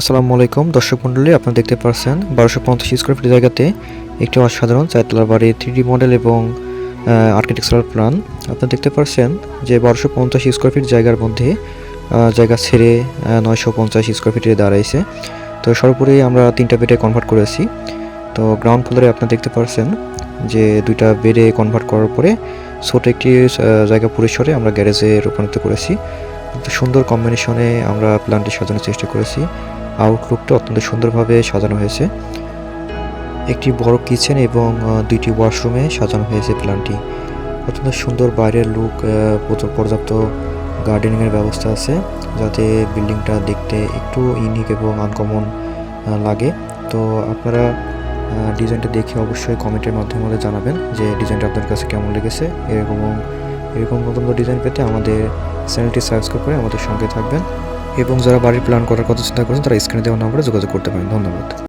আসসালামু আলাইকুম, দর্শক মণ্ডলী, আপনারা দেখতে পাচ্ছেন বারোশো পঞ্চাশ স্কোয়ার ফিট জায়গাতে একটি অসাধারণ চারতলা বাড়ি থ্রি মডেল এবং আর্কিটেকচারাল প্ল্যান আপনারা দেখতে পাচ্ছেন যে বারোশো পঞ্চাশ স্কোয়ার ফিট জায়গার মধ্যে জায়গা ছেড়ে নয়শো পঞ্চাশ স্কোয়ার ফিটে দাঁড়াইছে। তো সর্বোপরি আমরা তিনটা বেডে কনভার্ট করেছি তো গ্রাউন্ড ফ্লোরে আপনারা দেখতে পাচ্ছেন যে দুইটা বেডে কনভার্ট করার পরে ছোট একটি জায়গা পরিসরে আমরা গ্যারেজে রূপান্তরিত করেছি। সুন্দর কম্বিনেশনে আমরা প্ল্যানটি সাজানোর চেষ্টা করেছি। আউটলুকটা অত্যন্ত সুন্দরভাবে সাজানো হয়েছে। একটি বড় কিচেন এবং দুইটি ওয়াশরুমে সাজানো হয়েছে প্ল্যানটি। অত্যন্ত সুন্দর বাইরের লুক পর্যাপ্ত গার্ডেনিংয়ের ব্যবস্থা আছে, যাতে বিল্ডিংটা দেখতে একটু ইউনিক এবং আনকমন লাগে। তো আপনারা ডিজাইনটা দেখে অবশ্যই কমেন্টের মাধ্যমে জানাবেন যে ডিজাইনটা আপনার কাছে কেমন লেগেছে। এরকম এরকম নতুন ডিজাইন পেতে আমাদের চ্যানেলটি সাবস্ক্রাইব করে আমাদের সঙ্গে থাকবেন। এবং যারা বাড়ির প্ল্যান করার কথা চিন্তা করছেন, তারা স্ক্রিনে দেওয়া নম্বরে যোগাযোগ করতে পারেন। ধন্যবাদ।